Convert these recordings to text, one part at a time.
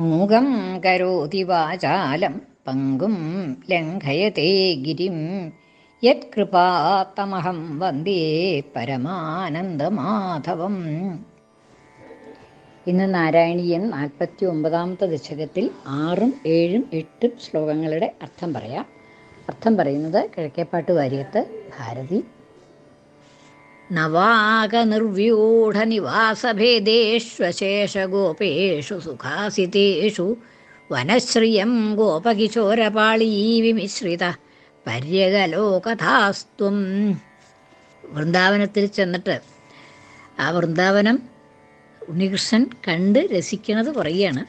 മൂകം കരോതി വാചാലം പങ്കും ലംഘയത്തെ ഗിരിം. യത്കൃപാത്തമഹം വന്ദേ പരമാനന്ദമാധവം. ഇന്ന് നാരായണീയൻ നാൽപ്പത്തി ഒമ്പതാമത്തെ ദശകത്തിൽ ആറും ഏഴും എട്ടും ശ്ലോകങ്ങളുടെ അർത്ഥം പറയാം. അർത്ഥം പറയുന്നത് കിഴക്കേപ്പാട്ട് വാര്യത്ത് ഭാരതി നവാകനിർവ്യൂഢനിവാസഭേദേഷ്വശേഷഗോപേഷു സുഖാസിതേഷു വനശ്രിയം ഗോപകിശോരപാളീ വിമിശ്രിത പര്യകലോകഥാസ്ത്വം വൃന്ദാവനത്തിൽ ചെന്നിട്ട് ആ വൃന്ദാവനം ഉണ്ണികൃഷ്ണൻ കണ്ട് രസിക്കണത് പറയുകയാണ്.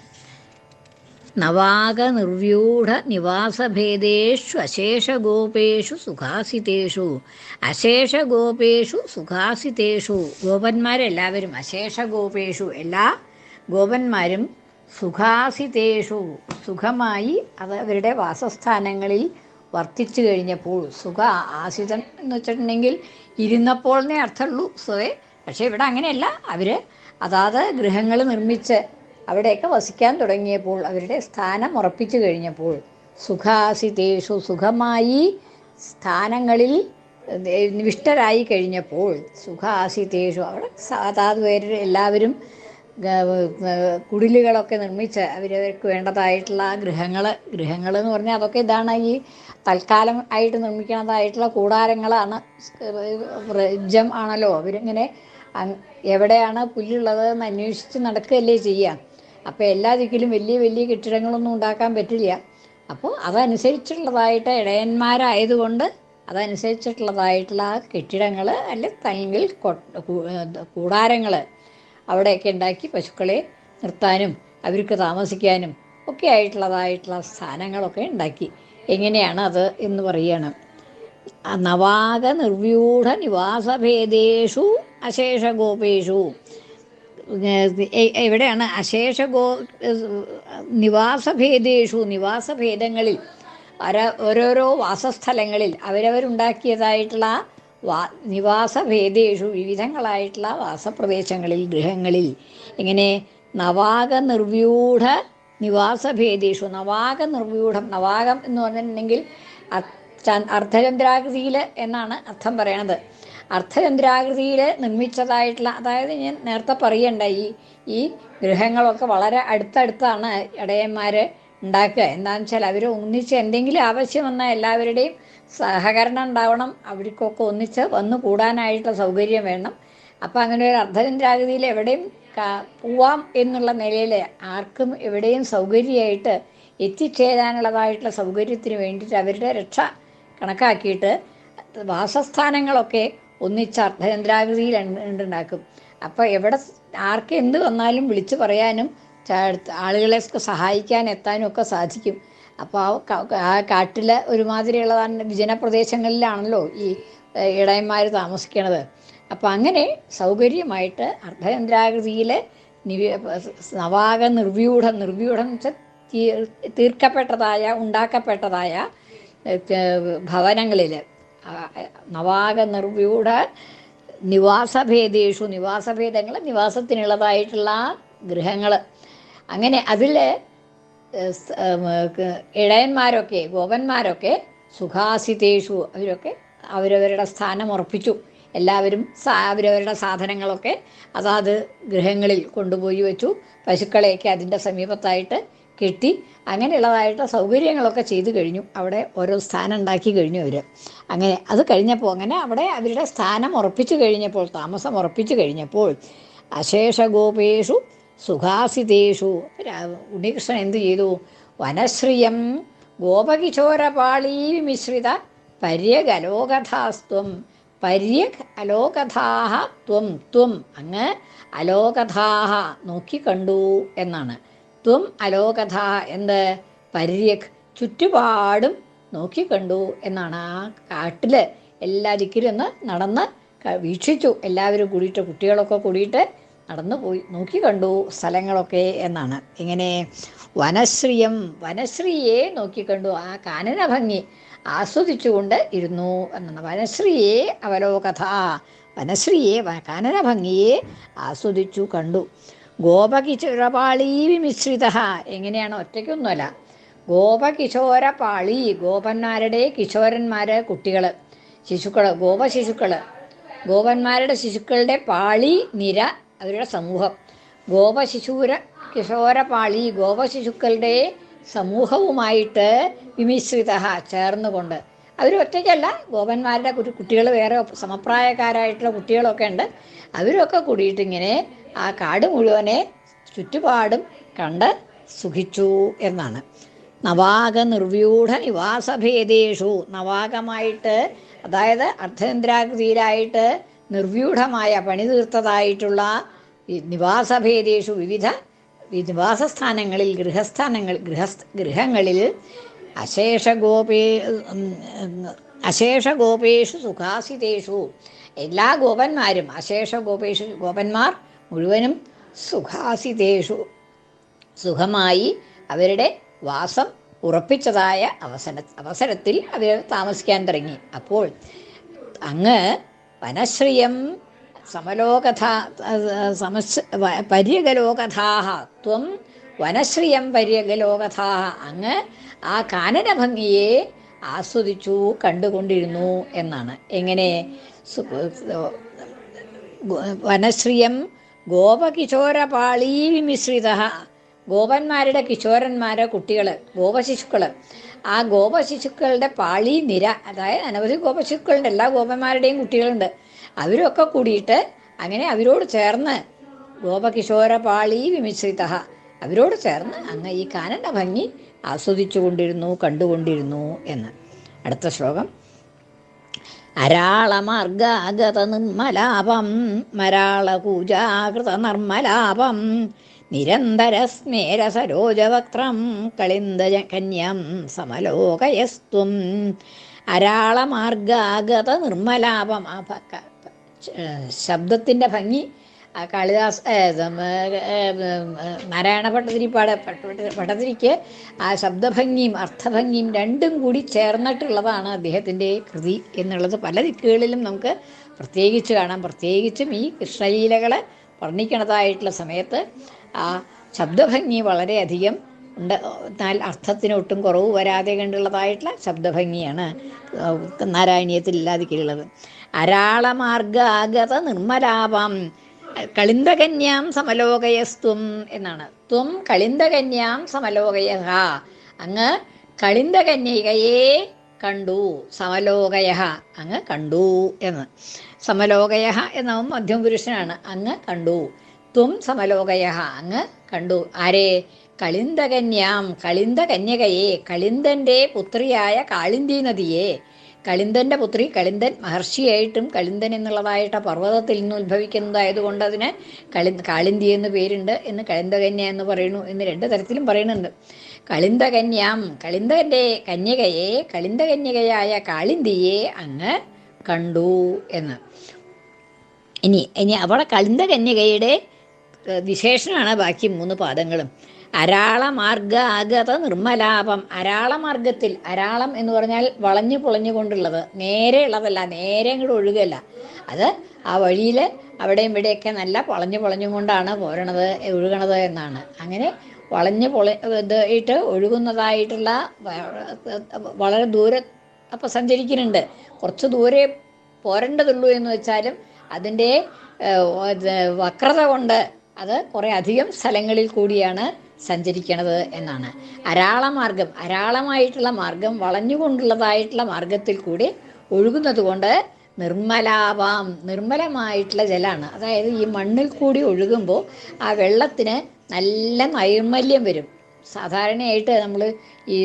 നവാക നിർവ്യൂഢ നിവാസഭേദേഷു അശേഷഗോപേഷു സുഖാസിതേഷു. അശേഷഗോപേഷു സുഖാസിതേഷു. ഗോപന്മാരെല്ലാവരും അശേഷഗോപേഷു. എല്ലാ ഗോപന്മാരും സുഖാസിതേഷു. സുഖമായി അത് അവരുടെ വാസസ്ഥാനങ്ങളിൽ വർത്തിച്ചു കഴിഞ്ഞപ്പോൾ സുഖ ആസിതൻ എന്ന് വെച്ചിട്ടുണ്ടെങ്കിൽ ഇരുന്നപ്പോൾ എന്നേ അർത്ഥമുള്ളൂ സുഖേ പക്ഷേ ഇവിടെ അങ്ങനെയല്ല. അവർ അതാത് ഗൃഹങ്ങൾ നിർമ്മിച്ച് അവിടെയൊക്കെ വസിക്കാൻ തുടങ്ങിയപ്പോൾ അവരുടെ സ്ഥാനം ഉറപ്പിച്ചു കഴിഞ്ഞപ്പോൾ സുഖാസിതേഷു സുഖമായി സ്ഥാനങ്ങളിൽ നിവിഷ്ടരായി കഴിഞ്ഞപ്പോൾ സുഖാസിതേഷു അവിടെ സാധാതു പേര് എല്ലാവരും കുടിലുകളൊക്കെ നിർമ്മിച്ച് അവരവർക്ക് വേണ്ടതായിട്ടുള്ള ഗൃഹങ്ങൾ ഗൃഹങ്ങൾ എന്ന് പറഞ്ഞാൽ അതൊക്കെ ഇതാണ് ഈ തൽക്കാലം ആയിട്ട് നിർമ്മിക്കുന്നതായിട്ടുള്ള കൂടാരങ്ങളാണ്. ജം ആണല്ലോ. അവരിങ്ങനെ എവിടെയാണ് പുല്ലുള്ളത് എന്ന് അന്വേഷിച്ച് നടക്കുകയല്ലേ ചെയ്യുക. അപ്പോൾ എല്ലാ ദിക്കിലും വലിയ വലിയ കെട്ടിടങ്ങളൊന്നും ഉണ്ടാക്കാൻ പറ്റില്ല. അപ്പോൾ അതനുസരിച്ചുള്ളതായിട്ട് ഇടയന്മാരായതുകൊണ്ട് അതനുസരിച്ചിട്ടുള്ളതായിട്ടുള്ള കെട്ടിടങ്ങൾ അല്ലെങ്കിൽ കൂടാരങ്ങൾ അവിടെയൊക്കെ ഉണ്ടാക്കി പശുക്കളെ നിർത്താനും അവർക്ക് താമസിക്കാനും ഒക്കെ ആയിട്ടുള്ളതായിട്ടുള്ള സ്ഥാനങ്ങളൊക്കെ ഉണ്ടാക്കി. എങ്ങനെയാണ് അത് എന്ന് പറയണം. നവാക നിർവ്യൂഢ നിവാസഭേദേഷു അശേഷഗോപേഷു. എവിടെയാണ്? അശേഷ ഗോ നിവാസഭേദേഷു നിവാസഭേദങ്ങളിൽ ഓരോരോ വാസസ്ഥലങ്ങളിൽ അവരവരുണ്ടാക്കിയതായിട്ടുള്ള വാ നിവാസഭേദേഷു വിവിധങ്ങളായിട്ടുള്ള വാസപ്രദേശങ്ങളിൽ ഗൃഹങ്ങളിൽ. ഇങ്ങനെ നവാക നിർവ്യൂഢ നിവാസഭേദേഷു നവാക നിർവ്യൂഢം നവാകം എന്ന് പറഞ്ഞിട്ടുണ്ടെങ്കിൽ അർദ്ധചന്ദ്രാകൃതിയിൽ എന്നാണ് അർത്ഥം പറയണത്. അർദ്ധചന്ദ്രാകൃതിയിൽ നിർമ്മിച്ചതായിട്ടുള്ള അതായത് ഞാൻ നേരത്തെ പറയണ്ട ഈ ഈ ഗൃഹങ്ങളൊക്കെ വളരെ അടുത്തടുത്താണ് ഇടയന്മാർ ഉണ്ടാക്കുക. എന്താണെന്ന് വെച്ചാൽ അവർ ഒന്നിച്ച് എന്തെങ്കിലും ആവശ്യം വന്നാൽ എല്ലാവരുടെയും സഹകരണം ഉണ്ടാവണം. അവർക്കൊക്കെ ഒന്നിച്ച് വന്നു കൂടാനായിട്ടുള്ള സൗകര്യം വേണം. അപ്പോൾ അങ്ങനെ ഒരു അർദ്ധചന്ദ്രാകൃതിയിൽ എവിടെയും പോവാം എന്നുള്ള നിലയിൽ ആർക്കും എവിടെയും സൗകര്യമായിട്ട് എത്തിച്ചേരാനുള്ളതായിട്ടുള്ള സൗകര്യത്തിന് വേണ്ടിയിട്ട് അവരുടെ രക്ഷ കണക്കാക്കിയിട്ട് വാസസ്ഥാനങ്ങളൊക്കെ ഒന്നിച്ച് അർദ്ധചന്ദ്രാകൃതിയിൽ ഉണ്ടാക്കും അപ്പോൾ എവിടെ ആർക്ക് എന്ത് വന്നാലും വിളിച്ചു പറയാനും ആളുകളെ സഹായിക്കാൻ എത്താനും ഒക്കെ സാധിക്കും. അപ്പോൾ ആ കാട്ടിലെ ഒരുമാതിരിയുള്ളതാണ് വിജനപ്രദേശങ്ങളിലാണല്ലോ ഈ ഇടയന്മാർ താമസിക്കണത്. അപ്പോൾ അങ്ങനെ സൗകര്യമായിട്ട് അർദ്ധചന്ദ്രാകൃതിയിൽ നിവി നവാക നിർവ്യൂഢം നിർവ്യൂഢം തീർക്കപ്പെട്ടതായ ഉണ്ടാക്കപ്പെട്ടതായ ഭവനങ്ങളിൽ നവാക നിർവ്യൂഢ നിവാസഭേദേഷു നിവാസഭേദങ്ങൾ നിവാസത്തിനുള്ളതായിട്ടുള്ള ഗൃഹങ്ങൾ അങ്ങനെ അതിൽ ഇടയന്മാരൊക്കെ ഗോപന്മാരൊക്കെ സുഖാസിതേഷു അവരൊക്കെ അവരവരുടെ സ്ഥാനം ഉറപ്പിച്ചു. എല്ലാവരും അവരവരുടെ സാധനങ്ങളൊക്കെ അതാത് ഗൃഹങ്ങളിൽ കൊണ്ടുപോയി വെച്ചു. പശുക്കളെയൊക്കെ അതിന്റെ സമീപത്തായിട്ട് കെട്ടി. അങ്ങനെയുള്ളതായിട്ട് സൗകര്യങ്ങളൊക്കെ ചെയ്തു കഴിഞ്ഞു. അവിടെ ഓരോ സ്ഥാനം ഉണ്ടാക്കി കഴിഞ്ഞു അവർ അങ്ങനെ അത് കഴിഞ്ഞപ്പോൾ അങ്ങനെ അവിടെ അവരുടെ സ്ഥാനം ഉറപ്പിച്ചു കഴിഞ്ഞപ്പോൾ താമസം ഉറപ്പിച്ചു കഴിഞ്ഞപ്പോൾ അശേഷഗോപേഷു സുഖാസിതേഷു ഉണ്ണികൃഷ്ണൻ എന്തു ചെയ്തു? വനശ്രിയം ഗോപകിശോരപാളീ മിശ്രിത പര്യക് അലോകഥാഹ ത്വം ത്വം അങ്ങ് അലോകഥാഹ നോക്കിക്കണ്ടു എന്നാണ്. ത്വം അലോകഥ എന്ത് പര്യക് ചുറ്റുപാടും നോക്കിക്കണ്ടു എന്നാണ് ആ കാട്ടിൽ എല്ലാ ദിക്കിലും ഒന്ന് നടന്ന് വീക്ഷിച്ചു. എല്ലാവരും കൂടിയിട്ട് കുട്ടികളൊക്കെ കൂടിയിട്ട് നടന്നു പോയി നോക്കിക്കണ്ടു സ്ഥലങ്ങളൊക്കെ എന്നാണ്. ഇങ്ങനെ വനശ്രീയം വനശ്രീയെ നോക്കിക്കണ്ടു ആ കാനന ഭംഗി ആസ്വദിച്ചുകൊണ്ട് ഇരുന്നു എന്നാണ്. വനശ്രീയെ അവലോകഥ വനശ്രീയെ കാനന ഭംഗിയെ ആസ്വദിച്ചു കണ്ടു. ഗോപകിശോരപാളീ വിമിശ്രിത എങ്ങനെയാണ്? ഒറ്റയ്ക്കൊന്നുമല്ല. ഗോപകിശോരപാളി ഗോപന്മാരുടെ കിശോരന്മാര് കുട്ടികൾ ശിശുക്കൾ ഗോപശിശുക്കൾ ഗോപന്മാരുടെ ശിശുക്കളുടെ പാളി നിര അവരുടെ സമൂഹം. ഗോപശിശൂര കിശോരപാളി ഗോപശിശുക്കളുടെ സമൂഹവുമായിട്ട് വിമിശ്രിത ചേർന്നുകൊണ്ട്. അവർ ഒറ്റയ്ക്കല്ല ഗോപന്മാരുടെ കുട്ടികൾ വേറെ സമപ്രായക്കാരായിട്ടുള്ള കുട്ടികളൊക്കെ ഉണ്ട്. അവരൊക്കെ കൂടിയിട്ട് ഇങ്ങനെ ആ കാട് മുഴുവനെ ചുറ്റുപാടും കണ്ട് സുഖിച്ചു എന്നാണ്. നവാക നിർവ്യൂഢ നിവാസഭേദേഷു നവാകമായിട്ട് അതായത് അർദ്ധചന്ദ്രാകൃതിയിലായിട്ട് നിർവ്യൂഢമായ പണി തീർത്തതായിട്ടുള്ള നിവാസഭേദേഷു വിവിധ നിവാസസ്ഥാനങ്ങളിൽ ഗൃഹസ്ഥാനങ്ങൾ ഗൃഹസ്ഥ ഗൃഹങ്ങളിൽ അശേഷഗോപേ അശേഷഗോപേഷു സുഖാസിതേഷു. എല്ലാ ഗോപന്മാരും അശേഷ ഗോപേഷു ഗോപന്മാർ മുഴുവനും സുഖാസിതേഷു. സുഖമായി അവരുടെ വാസം ഉറപ്പിച്ചതായ അവസര അവസരത്തിൽ അവർ താമസിക്കാൻ തുടങ്ങി. അപ്പോൾ അങ്ങ് വനശ്രിയം സമലോകഥ സമസ് പര്യകലോകഥാഹ. ത്വം വനശ്രിയം പര്യകലോകഥാഹ. അങ്ങ് ആ കാനന ഭംഗിയെ ആസ്വദിച്ചു കണ്ടുകൊണ്ടിരുന്നു എന്നാണ്. എങ്ങനെ? വനശ്രിയം ഗോപകിശോരപാളീ വിമിശ്രിത ഗോപന്മാരുടെ കിശോരന്മാരെ കുട്ടികൾ ഗോപശിശുക്കൾ ആ ഗോപശിശുക്കളുടെ പാളി നിര അതായത് അനവധി ഗോപശിശുക്കളുണ്ട്. എല്ലാ ഗോപന്മാരുടെയും കുട്ടികളുണ്ട്. അവരൊക്കെ കൂടിയിട്ട് അങ്ങനെ അവരോട് ചേർന്ന് ഗോപകിശോര പാളി വിമിശ്രിത അവരോട് ചേർന്ന് അങ്ങ് ഈ കാനന ഭംഗി ആസ്വദിച്ചു കൊണ്ടിരുന്നു കണ്ടുകൊണ്ടിരുന്നു എന്ന്. അടുത്ത ശ്ലോകം. അരാളമാർഗാഗത നിർമ്മലാപം മരാളകൂജാകൃത നിർമ്മലാപം നിരന്തര സ്മേര സരോജവക്ത്രം കളിന്ദ കന്യം സമലോകയസ്തും അരാളമാർഗാഗത നിർമ്മലാപം ആ ശബ്ദത്തിന്റെ ഭംഗി കാളിദാസ് നാരായണ ഭട്ടതിരിപ്പാട് ഭട്ടതിരിക്ക് ആ ശബ്ദഭംഗിയും അർത്ഥഭംഗിയും രണ്ടും കൂടി ചേർന്നിട്ടുള്ളതാണ് അദ്ദേഹത്തിന്റെ കൃതി എന്നുള്ളത്. പല ദിക്കുകളിലും നമുക്ക് പ്രത്യേകിച്ച് കാണാം. പ്രത്യേകിച്ചും ഈ കൃഷ്ണലീലകളെ വർണിക്കണതായിട്ടുള്ള സമയത്ത് ആ ശബ്ദഭംഗി വളരെയധികം ഉണ്ട്. എന്നാൽ അർത്ഥത്തിന് ഒട്ടും കുറവ് വരാതെ കണ്ടുള്ളതായിട്ടുള്ള ശബ്ദഭംഗിയാണ് നാരായണീയത്തിൽ ഇല്ലാതിക്കുള്ളത് അരാളമാർഗാഗത നിർമ്മലാപം കളിന്തകന്യാം സമലോകയസ്ത്വം എന്നാണ്. ത്വം കളിന്തകന്യാം സമലോകയ അങ്ങ് കളിന്തകന്യകയെ കണ്ടു. സമലോകയ അങ്ങ് കണ്ടു എന്ന്. സമലോകയ മധ്യമ പുരുഷനാണ് അങ്ങ് കണ്ടു. ത്വം സമലോകയ അങ്ങ് കണ്ടു. ആരെ? കളിന്തകന്യാം. കളിന്തകന്യകയെ. കളിന്തന്റെ പുത്രിയായ കാളിന്തി നദിയെ. കളിന്തന്റെ പുത്രി കളിന്തൻ മഹർഷിയായിട്ടും കളിന്തൻ എന്നുള്ളതായിട്ട് പർവതത്തിൽ നിന്ന് ഉത്ഭവിക്കുന്നതായതുകൊണ്ട് അതിന് കളി കാളിന്തി എന്ന് പേരുണ്ട് എന്ന് കളിന്തകന്യ എന്ന് പറയുന്നു എന്ന് രണ്ട് തരത്തിലും പറയുന്നുണ്ട്. കളിന്തകന്യാം കളിന്തകന്റെ കന്യകയെ കളിന്തകന്യകയായ കാളിന്തിയെ അങ്ങ് കണ്ടു എന്ന്. ഇനി ഇനി അവിടെ കളിന്തകന്യകയുടെ വിശേഷണമാണ് ബാക്കി മൂന്ന് പാദങ്ങളും. അരാളമാർഗ ആഗത നിർമ്മലാപം. അരാളമാർഗത്തിൽ അരാളം എന്ന് പറഞ്ഞാൽ വളഞ്ഞു കൊണ്ടുള്ളത് നേരെ ഉള്ളതല്ല നേരെ അങ്ങോട്ട് ഒഴുകല്ല. അത് ആ വഴിയിൽ അവിടെയും ഇവിടെയൊക്കെ നല്ല പൊളഞ്ഞു പൊളഞ്ഞും കൊണ്ടാണ് പോരണത് ഒഴുകണത് എന്നാണ്. അങ്ങനെ വളഞ്ഞു പൊള ഇതായിട്ട് ഒഴുകുന്നതായിട്ടുള്ള വളരെ ദൂരെ അപ്പം സഞ്ചരിക്കുന്നുണ്ട്. കുറച്ച് ദൂരെ പോരേണ്ടതുള്ളൂ എന്ന് വെച്ചാലും അതിന്റെ വക്രത കൊണ്ട് അത് കുറേ അധികം സ്ഥലങ്ങളിൽ കൂടിയാണ് സഞ്ചരിക്കണത് എന്നാണ്. അരാള മാർഗം അരാളമായിട്ടുള്ള മാർഗം വളഞ്ഞുകൊണ്ടുള്ളതായിട്ടുള്ള മാർഗത്തിൽ കൂടി ഒഴുകുന്നത് കൊണ്ട് നിർമ്മലാവാം നിർമ്മലമായിട്ടുള്ള ജലമാണ് അതായത് ഈ മണ്ണിൽ കൂടി ഒഴുകുമ്പോൾ ആ വെള്ളത്തിന് നല്ല നൈർമല്യം വരും. സാധാരണയായിട്ട് നമ്മൾ ഈ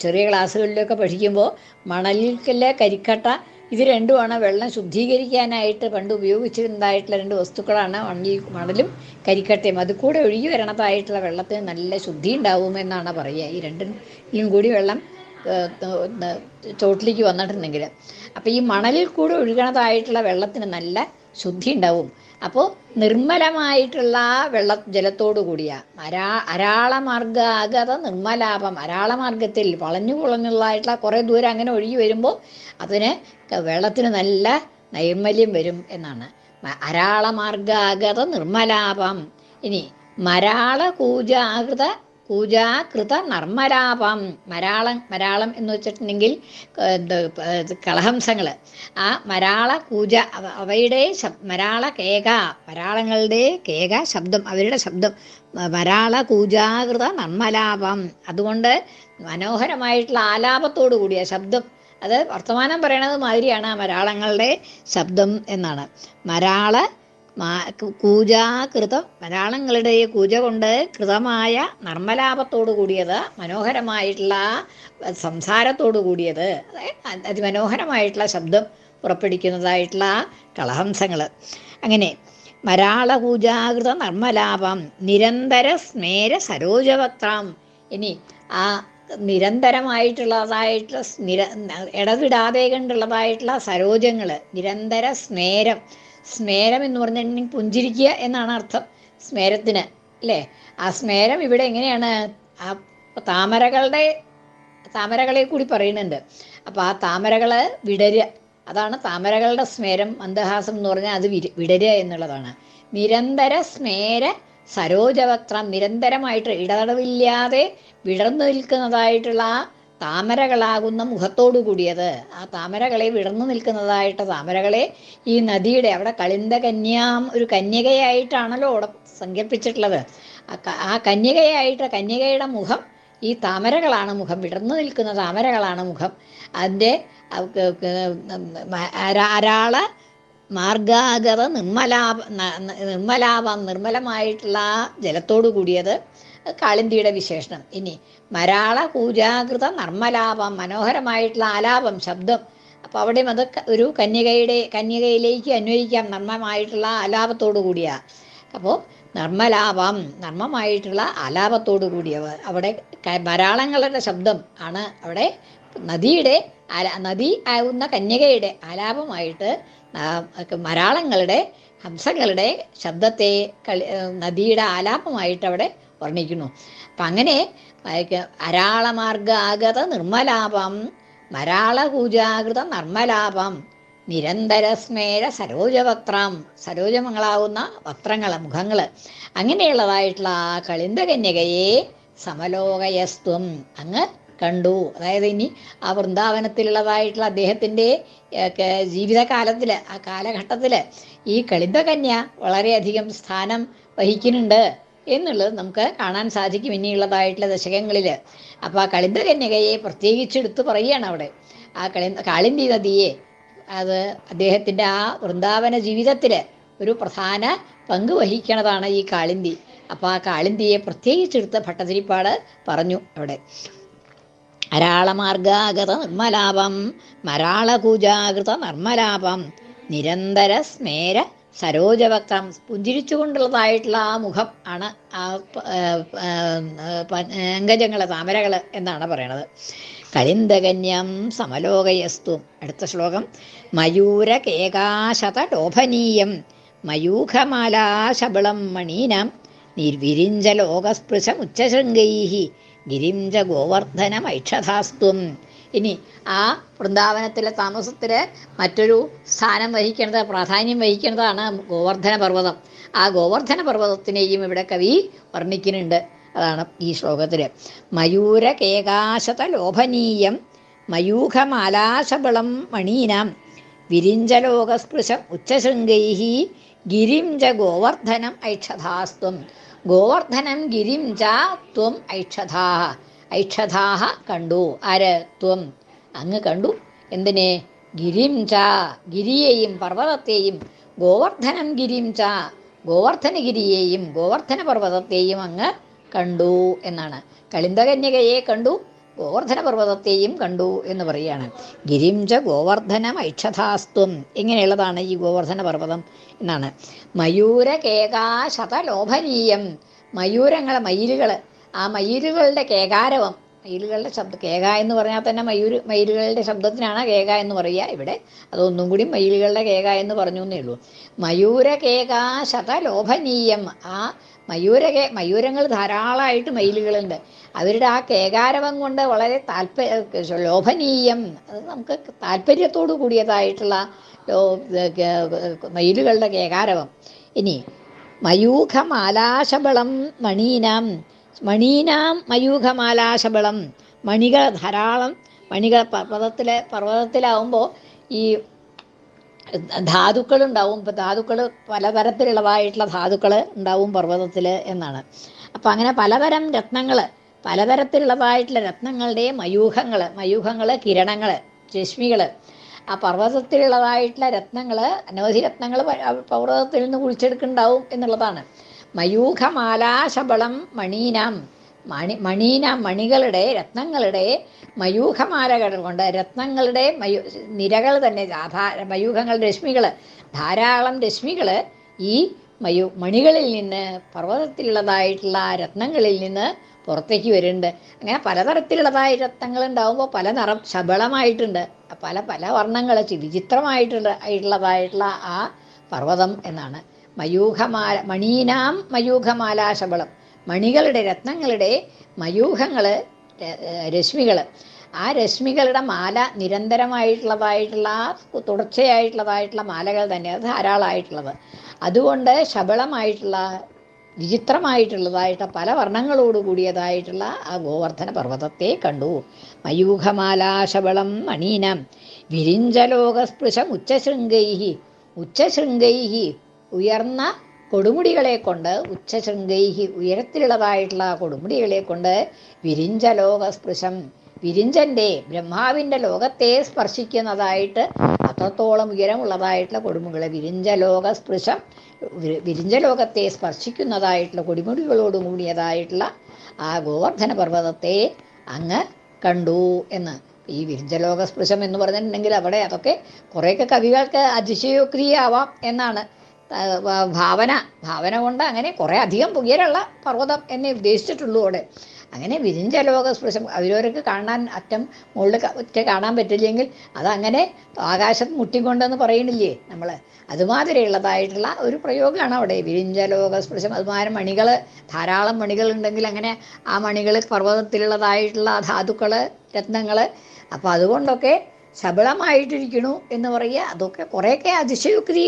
ചെറിയ ക്ലാസ്സുകളിലൊക്കെ പഠിക്കുമ്പോൾ മണലിലെ കരിക്കട്ട ഇത് രണ്ടുമാണ് വെള്ളം ശുദ്ധീകരിക്കാനായിട്ട് പണ്ട് ഉപയോഗിച്ചിരുന്നതായിട്ടുള്ള രണ്ട് വസ്തുക്കളാണ് മണ്ണിൽ മണലും കരിക്കട്ടയും. അത് കൂടെ ഒഴുകി വരണതായിട്ടുള്ള വെള്ളത്തിന് നല്ല ശുദ്ധി ഉണ്ടാവുമെന്നാണ് പറയുക. ഈ രണ്ടിലും കൂടി വെള്ളം ചോട്ടിലേക്ക് വന്നിട്ടുണ്ടെങ്കിൽ. അപ്പോൾ ഈ മണലിൽ കൂടെ ഒഴുകണതായിട്ടുള്ള വെള്ളത്തിന് നല്ല ശുദ്ധി ഉണ്ടാവും. അപ്പോൾ നിർമ്മലമായിട്ടുള്ള വെള്ള ജലത്തോടു കൂടിയ അരാ അരാളമാർഗാഗത നിർമ്മലാപം അരാളമാർഗത്തിൽ വളഞ്ഞു കുളഞ്ഞുള്ളതായിട്ടുള്ള കുറേ ദൂരം അങ്ങനെ ഒഴുകി വരുമ്പോൾ അതിന് വെള്ളത്തിന് നല്ല നൈർമല്യം വരും എന്നാണ്. അരാളമാർഗാഗത നിർമ്മലാപം. ഇനി മരാള കൂജാകൃത കൂജാകൃത നർമ്മരാപം മരാളം മരാളം എന്ന് വെച്ചിട്ടുണ്ടെങ്കിൽ കളഹംസങ്ങൾ ആ മരാള കൂജ അവ- അവയുടെ മരാള കേക മരാളങ്ങളുടെ കേക ശബ്ദം അവരുടെ ശബ്ദം. മരാള കൂജാകൃത നർമ്മലാപം അതുകൊണ്ട് മനോഹരമായിട്ടുള്ള ആലാപത്തോടു കൂടിയ ശബ്ദം. അത് വർത്തമാനം പറയണത് മാതിരിയാണ് ആ മരാളങ്ങളുടെ ശബ്ദം എന്നാണ്. മരാള കൂജാകൃതം മലയാളങ്ങളുടെ കൂജ കൊണ്ട് കൃതമായ നർമ്മലാപത്തോടു കൂടിയത് മനോഹരമായിട്ടുള്ള സംസാരത്തോടു കൂടിയത് അതിമനോഹരമായിട്ടുള്ള ശബ്ദം പുറപ്പെടുവിക്കുന്നതായിട്ടുള്ള കളഹംസങ്ങൾ അങ്ങനെ മരാള കൂജാകൃത നർമ്മലാപം നിരന്തര സ്മേര സരോജവക്താം ഇനി ആ നിരന്തരമായിട്ടുള്ളതായിട്ടുള്ള നിര ഇടവിടാതെ കണ്ടുള്ളതായിട്ടുള്ള സരോജങ്ങൾ നിരന്തര സ്മേരം സ്മേരം എന്ന് പറഞ്ഞിട്ടുണ്ടെങ്കിൽ പുഞ്ചിരിക്കുക എന്നാണ് അർത്ഥം. സ്മേരത്തിന് അല്ലേ? ആ സ്മേരം ഇവിടെ എങ്ങനെയാണ്? ആ താമരകളുടെ താമരകളെ കൂടി പറയുന്നുണ്ട്. അപ്പോൾ ആ താമരകൾ വിടരുക. അതാണ് താമരകളുടെ സ്മേരം മന്ദഹാസം എന്ന് പറഞ്ഞാൽ അത് വിടരുക എന്നുള്ളതാണ്. നിരന്തര സ്മേര സരോജവക്ത്രം നിരന്തരമായിട്ട് ഇടതടവില്ലാതെ വിടർന്നു നിൽക്കുന്നതായിട്ടുള്ള ആ താമരകളാകുന്ന മുഖത്തോടു കൂടിയത്. ആ താമരകളെ വിടർന്നു നിൽക്കുന്നതായിട്ട് താമരകളെ ഈ നദിയുടെ അവിടെ കളിന്ത കന്യാം ഒരു കന്യകയായിട്ടാണല്ലോ അവിടെ സങ്കല്പിച്ചിട്ടുള്ളത്. ആ കന്യകയായിട്ട് കന്യകയുടെ മുഖം ഈ താമരകളാണ് മുഖം. വിടർന്നു നിൽക്കുന്ന താമരകളാണ് മുഖം. അതിന്റെ അരാള മാർഗാഗത നിർമ്മലാപ ന- ന- നിർമ്മലാപം നിർമ്മലമായിട്ടുള്ള ആ ജലത്തോടു കൂടിയത് കാളിന്തിയുടെ വിശേഷണം. ഇനി മരാള കൂജാകൃത നർമ്മലാപം മനോഹരമായിട്ടുള്ള ആലാപം ശബ്ദം. അപ്പോൾ അവിടെ അത് ഒരു കന്യകയുടെ കന്യകയിലേക്ക് അന്വയിക്കാം നർമ്മമായിട്ടുള്ള ആലാപത്തോടു കൂടിയ. അപ്പോൾ നർമ്മലാപം നർമ്മമായിട്ടുള്ള ആലാപത്തോടു കൂടിയവ അവിടെ മരാളങ്ങളുടെ ശബ്ദം ആണ് അവിടെ നദിയുടെ നദി ആവുന്ന കന്യകയുടെ ആലാപമായിട്ട് മരാളങ്ങളുടെ ഹംസങ്ങളുടെ ശബ്ദത്തെ നദിയുടെ ആലാപമായിട്ട് അവിടെ വർണിക്കുന്നു. അപ്പം അങ്ങനെ അയക്ക് അരാളമാർഗ ആഗത നിർമ്മലാപം മരാളകൂജാകൃത നർമ്മലാപം നിരന്തര സ്മേര സരോജവക്ത്രം സരോജമങ്ങളാവുന്ന വക്ത്രങ്ങൾ മുഖങ്ങൾ അങ്ങനെയുള്ളതായിട്ടുള്ള ആ കളിന്ത കന്യകയെ സമലോകയസ്ത്വം അങ്ങ് കണ്ടു. അതായത് ഇനി ആ വൃന്ദാവനത്തിലുള്ളതായിട്ടുള്ള അദ്ദേഹത്തിന്റെ ജീവിതകാലത്തിൽ ആ കാലഘട്ടത്തിൽ ഈ കളിന്തകന്യ വളരെയധികം സ്ഥാനം വഹിക്കുന്നുണ്ട്. എന്നുള്ളത് നമുക്ക് കാണാൻ സാധിക്കും ഇനിയുള്ളതായിട്ടുള്ള ദശകങ്ങളിൽ അപ്പോൾ ആ കളിന്തകന്യകയെ കന്യകയെ പ്രത്യേകിച്ചെടുത്ത് പറയുകയാണ് അവിടെ. ആ കളി കാളിന്തി നദിയെ അത് അദ്ദേഹത്തിന്റെ ആ വൃന്ദാവന ജീവിതത്തിൽ ഒരു പ്രധാന പങ്ക് വഹിക്കണതാണ് ഈ കാളിന്തി. അപ്പോൾ ആ കാളിന്തിയെ പ്രത്യേകിച്ചെടുത്ത് ഭട്ടതിരിപ്പാട് പറഞ്ഞു അവിടെ. അരാളമാർഗാകൃത നിർമ്മലാപം മരാളകൂജാകൃത നിർമ്മലാപം നിരന്തര സ്മേര സരോജവക്തം പുഞ്ചിരിച്ചുകൊണ്ടുള്ളതായിട്ടുള്ള ആ മുഖം ആണ് ആ അംഗജങ്ങൾ താമരകൾ എന്നാണ് പറയണത്. കലിന്ദകന്യം സമലോകയസ്തു. അടുത്ത ശ്ലോകം. മയൂരകേകാശത ലോഭനീയം മയൂഖമാലാശബളം മണീനം. നിർവിരിഞ്ചലോകസ്പൃശമുച്ചശൃംഗൈ ഗിരിഞ്ച ഗോവർദ്ധനമൈക്ഷതാസ്ത്വം ഇനി ആ വൃന്ദാവനത്തിലെ താമസത്തിൽ മറ്റൊരു സ്ഥാനം വഹിക്കേണ്ടത് പ്രാധാന്യം വഹിക്കേണ്ടതാണ് ഗോവർദ്ധന പർവതം. ആ ഗോവർദ്ധന പർവതത്തിനെയും ഇവിടെ കവി വർണിക്കുന്നുണ്ട്. അതാണ് ഈ ശ്ലോകത്തിൽ മയൂര കേകാശത ലോഭനീയം മയൂഖമാലാശബളം മണീനാം വിരിഞ്ചലോകസ്പൃശം ഉച്ചശൃംഗൈ ഗിരിം ച ഗോവർദ്ധനം ഐക്ഷതാസ്ത്വം ഗോവർദ്ധനം ഗിരിം ച ത്വം ഐക്ഷതാഹ ഐക്ഷതാഹ കണ്ടു. ആര്? ത്വം. അങ്ങ് കണ്ടു. എന്തിനെ? ഗിരിം ച. ഗിരിയെയും പർവതത്തെയും ഗോവർദ്ധനം ഗിരിം ച. ഗോവർദ്ധനഗിരിയെയും ഗോവർദ്ധന പർവതത്തെയും അങ്ങ് കണ്ടു എന്നാണ്. കളിന്തകന്യകയെ കണ്ടു. ഗോവർദ്ധന പർവതത്തെയും കണ്ടു എന്ന് പറയുകയാണ്. ഗിരിം ച ഗോവർദ്ധനം ഐക്ഷതാസ്ത്വം എങ്ങനെയുള്ളതാണ് ഈ ഗോവർദ്ധന പർവതം എന്നാണ്. മയൂരകേകാശതലോഭനീയം. മയൂരങ്ങളെ മയിലുകൾ ആ മയിലുകളുടെ കേകാരവം. മയിലുകളുടെ ശബ്ദ കേക എന്ന് പറഞ്ഞാൽ തന്നെ മയൂര് മയിലുകളുടെ ശബ്ദത്തിനാണ് കേക എന്ന് പറയുക. ഇവിടെ അതൊന്നും കൂടി മയിലുകളുടെ കേക എന്ന് പറഞ്ഞു എന്നേ ഉള്ളൂ. മയൂര കേകാ ശത ലോഭനീയം ആ മയൂര കേ മയൂരങ്ങൾ ധാരാളമായിട്ട് മയിലുകളുണ്ട്. അവരുടെ ആ കേകാരവം കൊണ്ട് വളരെ താല്പര്യ ലോഭനീയം. അത് നമുക്ക് താല്പര്യത്തോടു കൂടിയതായിട്ടുള്ള മയിലുകളുടെ കേകാരവം. ഇനി മയൂഖമാലാശബളം മണീനാം. മണീനാം മയൂഖമാലാശബളം. മണികൾ ധാരാളം മണികൾ പർവതത്തിലെ പർവതത്തിലാവുമ്പോൾ ഈ ധാതുക്കൾ ഉണ്ടാവും ഇപ്പം ധാതുക്കൾ പലതരത്തിലുള്ളതായിട്ടുള്ള ധാതുക്കൾ ഉണ്ടാവും പർവതത്തിൽ എന്നാണ്. അപ്പം അങ്ങനെ പലതരം രത്നങ്ങൾ പലതരത്തിലുള്ളതായിട്ടുള്ള രത്നങ്ങളുടെ മയൂഹങ്ങൾ മയൂഹങ്ങൾ കിരണങ്ങൾ രശ്മികൾ ആ പർവതത്തിലുള്ളതായിട്ടുള്ള രത്നങ്ങൾ അനവധി രത്നങ്ങൾ പർവതത്തിൽ നിന്ന് കുളിച്ചെടുക്കുന്നുണ്ടാവും എന്നുള്ളതാണ്. മയൂഖമാലാശബളം മണീനാം. മണി മണീനാം മണികളുടെ രത്നങ്ങളുടെ മയൂഖമാലകൾ കൊണ്ട് രത്നങ്ങളുടെ മയു നിരകൾ തന്നെ ആധാര മയൂഖങ്ങൾ രശ്മികൾ. ധാരാളം രശ്മികൾ ഈ മയു മണികളിൽ നിന്ന് പർവതത്തിലുള്ളതായിട്ടുള്ള രത്നങ്ങളിൽ നിന്ന് പുറത്തേക്ക് വരുന്നുണ്ട്. അങ്ങനെ പലതരത്തിലുള്ളതായ രത്നങ്ങൾ ഉണ്ടാകുമ്പോൾ പല നിറം ശബളമായിട്ടുണ്ട്. പല പല വർണങ്ങൾ വിചിത്രമായിട്ടുള്ള ആയിട്ടുള്ളതായിട്ടുള്ള ആ പർവതം എന്നാണ്. മയൂഖമാല മണീനാം മയൂഖമാല ശബളം മണികളുടെ രത്നങ്ങളുടെ മയൂഹങ്ങൾ രശ്മികൾ ആ രശ്മികളുടെ മാല നിരന്തരമായിട്ടുള്ളതായിട്ടുള്ള തുടർച്ചയായിട്ടുള്ളതായിട്ടുള്ള മാലകൾ തന്നെ അത് ധാരാളമായിട്ടുള്ളത്. അതുകൊണ്ട് ശബളമായിട്ടുള്ള വിചിത്രമായിട്ടുള്ളതായിട്ട് പല വർണങ്ങളോട് കൂടിയതായിട്ടുള്ള ആ ഗോവർദ്ധന പർവതത്തെ കണ്ടു. മയൂഹമാലാശബളം മണീനം വിരിഞ്ചലോകസ്പൃശം ഉച്ചശൃംഗൈഹി ഉച്ചശൃംഗൈഹി ഉയർന്ന കൊടുമുടികളെ കൊണ്ട് ഉച്ചശൃംഗൈഹി ഉയരത്തിലുള്ളതായിട്ടുള്ള കൊടുമുടികളെ കൊണ്ട് വിരിഞ്ചലോകസ്പൃശം. വിരിഞ്ചന്റെ ബ്രഹ്മാവിന്റെ ലോകത്തെ സ്പർശിക്കുന്നതായിട്ട് അത്രത്തോളം ഉയരമുള്ളതായിട്ടുള്ള കൊടുമുകൾ ലോകസ്പൃശം വിരിഞ്ച വിരിഞ്ചലോകത്തെ സ്പർശിക്കുന്നതായിട്ടുള്ള കൊടുമുടികളോട് കൂടിയതായിട്ടുള്ള ആ ഗോവർദ്ധന പർവതത്തെ അങ്ങ് കണ്ടു എന്ന്. ഈ വിരിഞ്ചലോക സ്പൃശം എന്ന് പറഞ്ഞിട്ടുണ്ടെങ്കിൽ അവിടെ അതൊക്കെ കുറേയൊക്കെ കവികൾക്ക് അതിശയോക്തിയാവാം എന്നാണ്. ഭാവന ഭാവന കൊണ്ട് അങ്ങനെ കുറേ അധികം പുകയിലുള്ള പർവതം എന്നെ ഉദ്ദേശിച്ചിട്ടുള്ളൂ അവിടെ. അങ്ങനെ വിരിഞ്ചലോക സ്പൃശം അവരവർക്ക് കാണാൻ അറ്റം മുകളിൽ ഒറ്റ കാണാൻ പറ്റില്ലെങ്കിൽ അതങ്ങനെ ആകാശത്ത് മുട്ടിക്കൊണ്ടെന്ന് പറയണില്ലേ നമ്മൾ അതുമാതിരിയുള്ളതായിട്ടുള്ള ഒരു പ്രയോഗമാണ് അവിടെ. വിരിഞ്ചലോക സ്പൃശം അതുമാതിരി മണികൾ ധാരാളം മണികൾ ഉണ്ടെങ്കിൽ അങ്ങനെ ആ മണികൾ പർവതത്തിലുള്ളതായിട്ടുള്ള ധാതുക്കൾ രത്നങ്ങൾ അപ്പോൾ അതുകൊണ്ടൊക്കെ ശബളമായിട്ടിരിക്കണു എന്ന് പറയുക അതൊക്കെ കുറേയൊക്കെ അതിശയുക്തി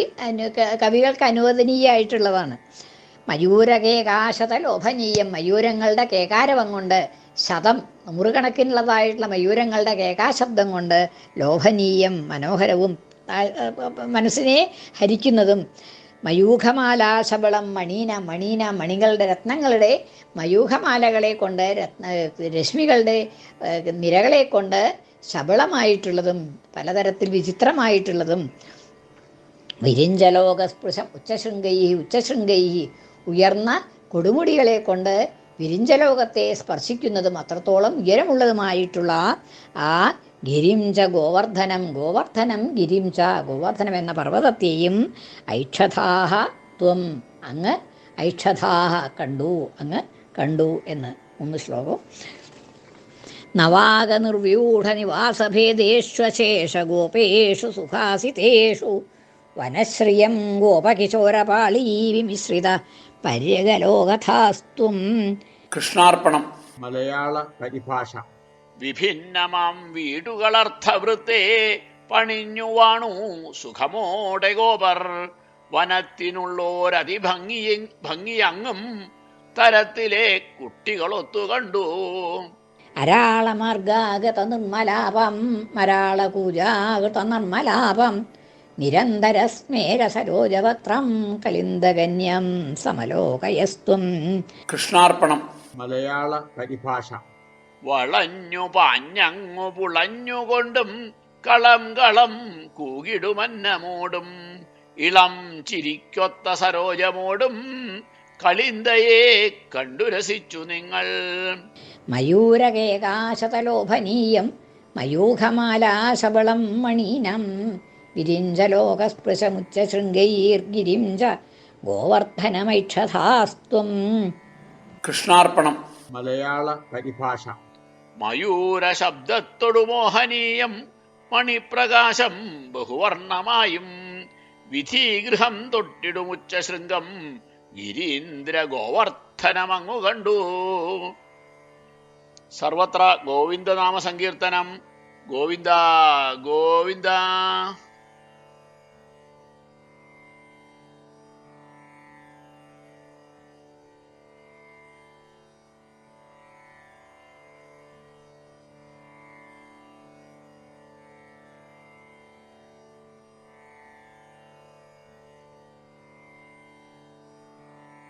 കവികൾക്ക് അനുവദനീയമായിട്ടുള്ളതാണ് മയൂരകേകാശത ലോഭനീയം മയൂരങ്ങളുടെ കേകാരവം കൊണ്ട് ശതം നൂറുകണക്കിനുള്ളതായിട്ടുള്ള മയൂരങ്ങളുടെ കേകാശബ്ദം കൊണ്ട് ലോഭനീയം മനോഹരവും മനസ്സിനെ ഹരിക്കുന്നതും. മയൂഖമാലാശബളം മണീന മണീന മണികളുടെ രത്നങ്ങളുടെ മയൂഖമാലകളെ കൊണ്ട് രത്ന രശ്മികളുടെ നിരകളെ കൊണ്ട് ശബളമായിട്ടുള്ളതും പലതരത്തിൽ വിചിത്രമായിട്ടുള്ളതും വിരിഞ്ചലോകസ്പൃശം ഉച്ചശൃംഗൈ ഉച്ചശൃംഗൈ ഉയർന്ന കൊടുമുടികളെ കൊണ്ട് വിരിഞ്ചലോകത്തെ സ്പർശിക്കുന്നതും അത്രത്തോളം ഉയരമുള്ളതുമായിട്ടുള്ള ആ ഗിരിംച ഗോവർദ്ധനം ഗോവർദ്ധനം ഗിരിംച ഗോവർദ്ധനം എന്ന പർവതത്തെയും ഐക്ഷതാഹ ത്വം അങ്ങ് ഐക്ഷതാഹ കണ്ടു അങ്ങ് കണ്ടു എന്ന് മൂന്ന് ശ്ലോകം നവാഗനിർവ്യൂഢനിവാസഭേദേഷ്വശേഷഗോപേഷു സുഖാസിതേഷു. വനശ്രിയം ഗോപകിശോരപാളീവിമിശ്രിത വിമിശ്രിത പര്യഗലോകഥാസ്ത്വം കൃഷ്ണാർപ്പണം. മലയാള പരിഭാഷ. വിഭിന്നമാം വീടുകളർത്ഥവൃത്തെ പണിഞ്ഞു വാണു സുഖമോടെ ഗോപർ. വനത്തിനുള്ളോരതിഭംഗി ഭംഗിയങ്ങും തരത്തിലെ കുട്ടികളൊത്തു കണ്ടു. അരാളമാർഗാഗത നിർമ്മലാപം നിർമ്മലാപം നിരന്തര സ്മേര സരോജപത്രം കലിന്ദകന്യം സമലോകയസ്ത്വം കൃഷ്ണാർപ്പണം. മലയാള പരിഭാഷ. വളഞ്ഞു പാഞ്ഞങ്ങു പുളഞ്ഞുകൊണ്ടും കളം കളം കൂകിടുമന്നമോടും ഇളം ചിരിക്കൊത്ത സരോജമോടും കളിന്തയെ കണ്ടു രസിച്ചു നിങ്ങൾ. മയൂരകേകാശതലോഭനീയം മയൂഖമാലാശബളം മണീനം വിരിഞ്ചലോകസ്പൃശമുച്ച ശൃംഗൈർഗിരിഞ്ച ഗോവർദ്ധനമൈക്ഷതാസ്ത്വം കൃഷ്ണാർപ്പണം. മലയാള പരിഭാഷ. മയൂര ശബ്ദത്തൊടു മോഹനീയം മണിപ്രകാശം ബഹുവർണമായും വിധീഗൃഹം തൊട്ടിടുമുച്ച ശൃംഗം ഗിരീന്ദ്ര ഗോവർദ്ധനമങ്ങു കണ്ടു. സർവത്ര ഗോവിന്ദനാമ സങ്കീർത്തനം. ഗോവിന്ദ ഗോവിന്ദ.